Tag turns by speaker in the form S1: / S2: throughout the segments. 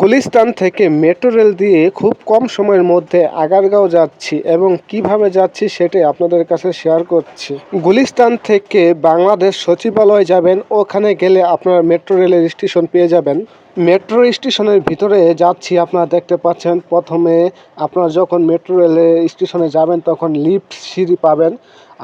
S1: গুলিস্তান থেকে metro rail দিয়ে খুব কম সময়ের মধ্যে আগারগাঁও যাচ্ছি এবং কীভাবে যাচ্ছি সেটাই আপনাদের কাছে শেয়ার করছি। গুলিস্তান থেকে বাংলাদেশ সচিবালয় যাবেন, ওখানে গেলে আপনারা মেট্রো রেলের স্টেশন পেয়ে যাবেন। মেট্রো স্টেশনের ভিতরে যাচ্ছি, আপনারা দেখতে পাচ্ছেন, প্রথমে আপনারা যখন মেট্রো রেলের স্টেশনে যাবেন তখন লিফট সিঁড়ি পাবেন।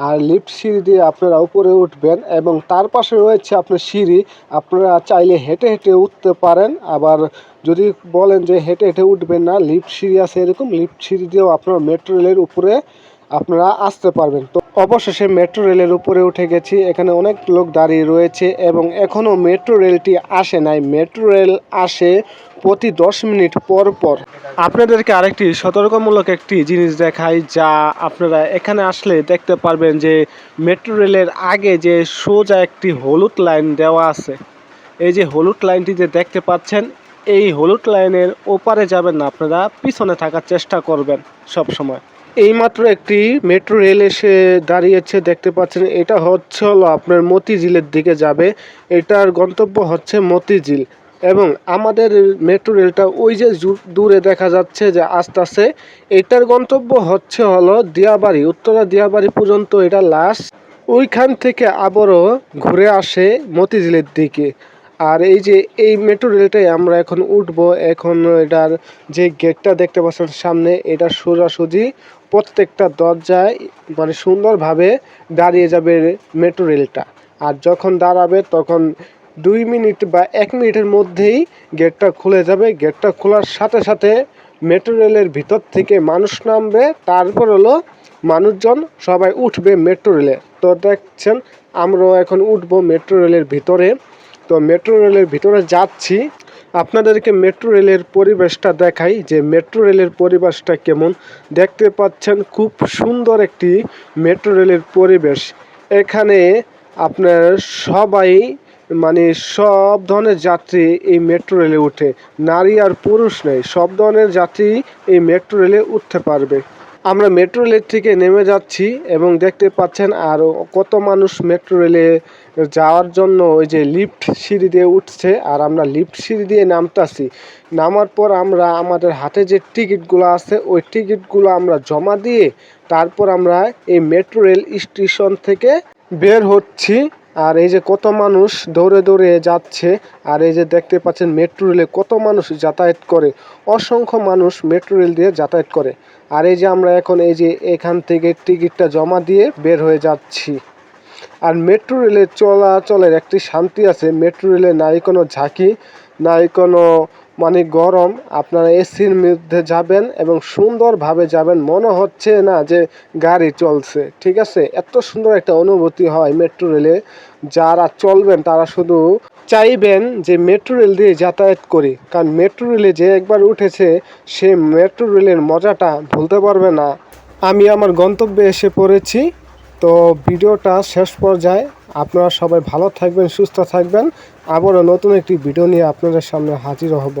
S1: আর লিফট সিঁড়ি দিয়ে আপনারা উপরে উঠবেন এবং তার পাশে রয়েছে আপনার সিঁড়ি। আপনারা চাইলে হেঁটে হেঁটে উঠতে পারেন। আবার যদি বলেন যে হেঁটে হেঁটে উঠবেন না লিফট সিঁড়ি আছে এরকম লিফট সিঁড়ি দিয়েও আপনারা মেট্রো রেলের উপরে আপনারা আসতে পারবেন। তো অবশেষে মেট্রো রেলের উপরে উঠে গেছি। এখানে অনেক লোক দাঁড়িয়ে রয়েছে এবং এখনও মেট্রো রেলটি আসে নাই। মেট্রো রেল আসে প্রতি দশ মিনিট পর পর। আপনাদেরকে আরেকটি সতর্কমূলক একটি জিনিস দেখাই, যা আপনারা এখানে আসলে দেখতে পারবেন যে মেট্রো রেলের আগে যে সোজা একটি হলুদ লাইন দেওয়া আছে, এই যে হলুদ লাইনটি যে দেখতে পাচ্ছেন, এই হলুদ লাইনের ওপারে যাবেন না, আপনারা পিছনে থাকার চেষ্টা করবেন সব সময় এইমাত্র একটি মেট্রো রেল এসে দাঁড়িয়েছে, দেখতে পাচ্ছেন। এটা হচ্ছে হলো আপনার মতিঝিলের দিকে যাবে। এটার গন্তব্য হচ্ছে মতিঝিল এবং আমাদের মেট্রো রেলটা ওই যে দূরে দেখা যাচ্ছে যে আস্তে আস্তে, এটার গন্তব্য হচ্ছে হলো দিয়াবাড়ি, উত্তরা দিয়াবাড়ি পর্যন্ত এটা লাস্ট ওইখান থেকে আবারও ঘুরে আসে মতিঝিলের দিকে। আর এই যে এই মেট্রো রেলটাই আমরা এখন উঠবো, এখন এটার যে গেটটা দেখতে পাচ্ছেন সামনে, এটা সোজাসুজি প্রত্যেকটা দরজায় মানে সুন্দরভাবে দাঁড়িয়ে যাবে মেট্রো রেলটা আর যখন দাঁড়াবে তখন দুই মিনিট বা এক মিনিটের মধ্যেই গেটটা খুলে যাবে। গেটটা খোলার সাথে সাথে মেট্রো রেলের ভিতর থেকে মানুষ নামবে, তারপর হলো মানুষজন সবাই উঠবে মেট্রো রেলে তো দেখছেন, আমরাও এখন উঠবো মেট্রো রেলের ভিতরে। তো মেট্রো রেলের ভিতরে যাচ্ছি। আপনাদেরকে মেট্রো রেলের পরিবেশটা দেখাই যে মেট্রো রেলের পরিবেশটা কেমন। দেখতে পাচ্ছেন খুব সুন্দর একটি মেট্রো রেলের পরিবেশ। এখানে আপনার সবাই মানে সব ধরনের যাত্রী এই মেট্রো রেলে উঠে। নারী আর পুরুষ নেই, সব ধরনের যাত্রী এই মেট্রো রেলে উঠতে পারবে। আমরা মেট্রো রেলের থেকে নেমে যাচ্ছি এবং দেখতে পাচ্ছেন আর কত মানুষ মেট্রো রেলে যাওয়ার জন্য ওই যে লিফট সিঁড়ি দিয়ে উঠছে আর আমরা লিফট সিঁড়ি দিয়ে নামতাছি। নামার পর আমরা আমাদের হাতে যে টিকিটগুলো আছে, ওই টিকিটগুলো আমরা জমা দিয়ে তারপর আমরা এই মেট্রো রেল স্টেশন থেকে বের হচ্ছি। আর এই যে কত মানুষ দৌড়ে দৌড়ে যাচ্ছে, আর এই যে দেখতে পাচ্ছেন মেট্রো রেলে কত মানুষ যাতায়াত করে, অসংখ্য মানুষ মেট্রো রেল দিয়ে যাতায়াত করে। আর এই যে আমরা এখন এই যে এখান থেকে টিকিটটা জমা দিয়ে বের হয়ে যাচ্ছি। আর মেট্রো রেলে চলাচলের একটি শান্তি আছে, মেট্রো রেলে নাই কোনো ঝাঁকি, নাই কোনো মানে গরম, আপনারা এসির মধ্যে যাবেন এবং সুন্দরভাবে যাবেন। মনে হচ্ছে না যে গাড়ি চলছে, ঠিক আছে? এত সুন্দর একটা অনুভূতি হয় মেট্রো রেলে। যারা চলবেন, তারা শুধু চাইবেন যে মেট্রো রেল দিয়ে যাতায়াত করি। কারণ মেট্রো রেলে যে একবার উঠেছে, সে মেট্রো রেলের মজাটা ভুলতে পারবে না। আমি আমার গন্তব্যে এসে পড়েছি। তো ভিডিওটা শেষ পর্যায়ে আপনারা সবাই ভালো থাকবেন, সুস্থ থাকবেন। আবারও নতুন একটি ভিডিও নিয়ে আপনাদের সামনে হাজির হব।